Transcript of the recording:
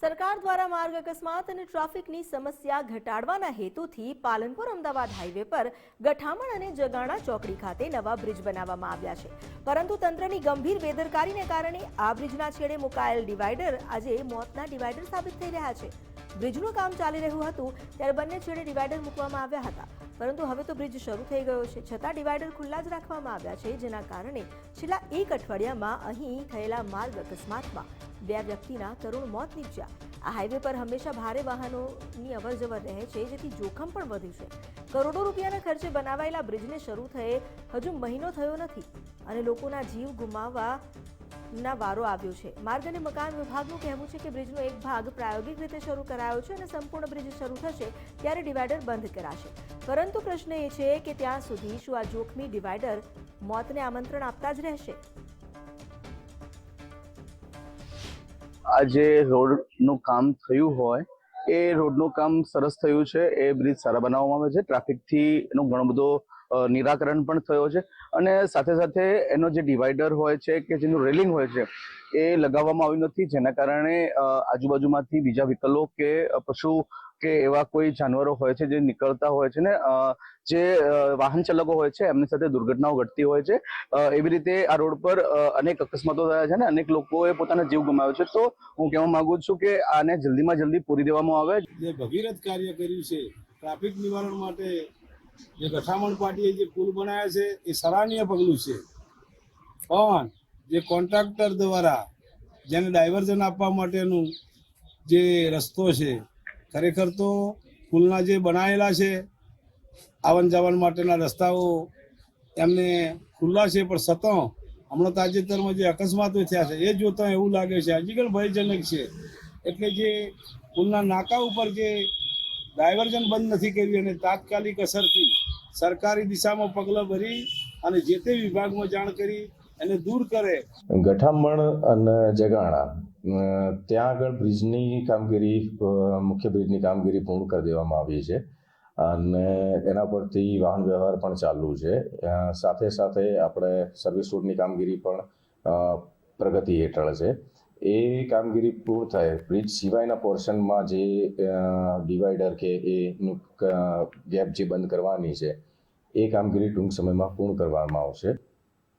સરકાર દ્વારા માર્ગ અકસ્માત અને ટ્રાફિકની સમસ્યા ઘટાડવાના હેતુથી પાલનપુર અમદાવાદ હાઈવે પર ગઠામણ અને જગાણા ચોકડી ખાતે નવા બ્રિજ બનાવવામાં આવ્યા છે. પરંતુ તંત્રની ગંભીર બેદરકારીને કારણે આ બ્રિજના છેડે મુકાયેલ ડિવાઈડર આજે મોતના ડિવાઈડર સાબિત થઈ રહ્યા છે. બ્રિજનું કામ ચાલી રહ્યું હતું ત્યારે બંને છેડે ડિવાઈડર મૂકવામાં આવ્યા હતા. પરંતુ હવે તો બ્રિજ શરૂ થઈ ગયો છે. છતાં ડિવાઈડર ખુલ્લા જ રાખવામાં આવ્યા છે, જેના કારણે છેલ્લા એક અઠવાડિયામાં અહીં થયેલા માર્ગ અકસ્માતમાં બે વ્યક્તિના કરુણ મોત નીપજ્યા. આ હાઈવે પર હંમેશા ભારે વાહનોની અવરજવર રહે છે, જેથી જોખમ પણ વધ્યું છે. કરોડો રૂપિયાના ખર્ચે બનાવાયેલા બ્રિજને શરૂ થયે હજુ મહિનો થયો નથી અને લોકોના જીવ ગુમાવવા ના વારો આવ્યો છે. માર્ગ અને મકાન વિભાગનું કહેવું છે કે બ્રિજનો એક ભાગ પ્રાયોગિક રીતે શરૂ કરાયો છે અને સંપૂર્ણ બ્રિજ શરૂ થશે ત્યારે ડિવાઈડર બંધ કરાશે. પરંતુ પ્રશ્ન એ છે કે ત્યાં સુધી શું આ જોખમી ડિવાઈડર મોતને આમંત્રણ આપતા જ રહેશે? આ જે રોડનું કામ થયું હોય, એ રોડનું કામ સરસ થયું છે. એ બ્રિજ સારા બનાવવામાં આવે છે. ટ્રાફિકથી એનો ઘણો બધો નિરાકરણ પણ થયો છે. અને સાથે સાથે એનો જે ડિવાઈડર હોય છે કે જેનું રેલિંગ હોય છે, એ લગાવવામાં આવ્યું નથી. જેના કારણે આજુબાજુમાંથી બીજા વિકલો કે પશુ કે એવા કોઈ જાનવરો હોય છે જે નીકળતા હોય છે ને જે વાહન ચાલકો હોય છે, એમની સાથે દુર્ઘટનાઓ ઘટતી હોય છે. એવી રીતે આ રોડ પર અનેક અકસ્માતો થયા છે ને, અનેક લોકોએ પોતાના જીવ ગુમાવ્યો છે. તો હું કહેવા માંગુ છું કે આને જલ્દીમાં જલ્દી પૂરી દેવામાં આવે. જે ભગીરથ કાર્ય કર્યું છે, ટ્રાફિક નિવારણ માટે જે ગઠામણ પાર્ટીએ જે પુલ બનાવ્યા છે, એ સરાહનીય પગલું છે. પણ જે કોન્ટ્રાક્ટર દ્વારા જેને ડાયવર્ઝન આપવા માટેનું જે રસ્તો છે ખરેખર તો પુલના જે બનાવેલા છે આવન જાવન માટેના રસ્તાઓ એમને ખુલ્લા છે, પણ છતાં હમણાં તાજેતરમાં જે અકસ્માતો થયા છે, એ જોતા એવું લાગે છે, હજી પણ ભયજનક છે. એટલે જે પુલના નાકા ઉપર જે ડાયવર્ઝન બંધ નથી કર્યું અને તાત્કાલિક અસરથી સરકારી દિશામાં પગલાં ભરી અને જે તે વિભાગમાં જાણ કરી એને દૂર કરે. ગઠામણ અને જગાણા ત્યાં આગળ બ્રિજની કામગીરી મુખ્ય બ્રિજની કામગીરી પૂર્ણ કરી દેવામાં આવી છે. અને એના પરથી વાહન વ્યવહાર પણ ચાલુ છે. સાથે સાથે આપણે સર્વિસ રોડની કામગીરી પણ પ્રગતિ હેઠળ છે. એ કામગીરી પૂર્ણ થાય, બ્રિજ સિવાયના પોર્શનમાં જે ડિવાઈડર કે એનું ગેપ જે બંધ કરવાની છે, એ કામગીરી ટૂંક સમયમાં પૂર્ણ કરવામાં આવશે.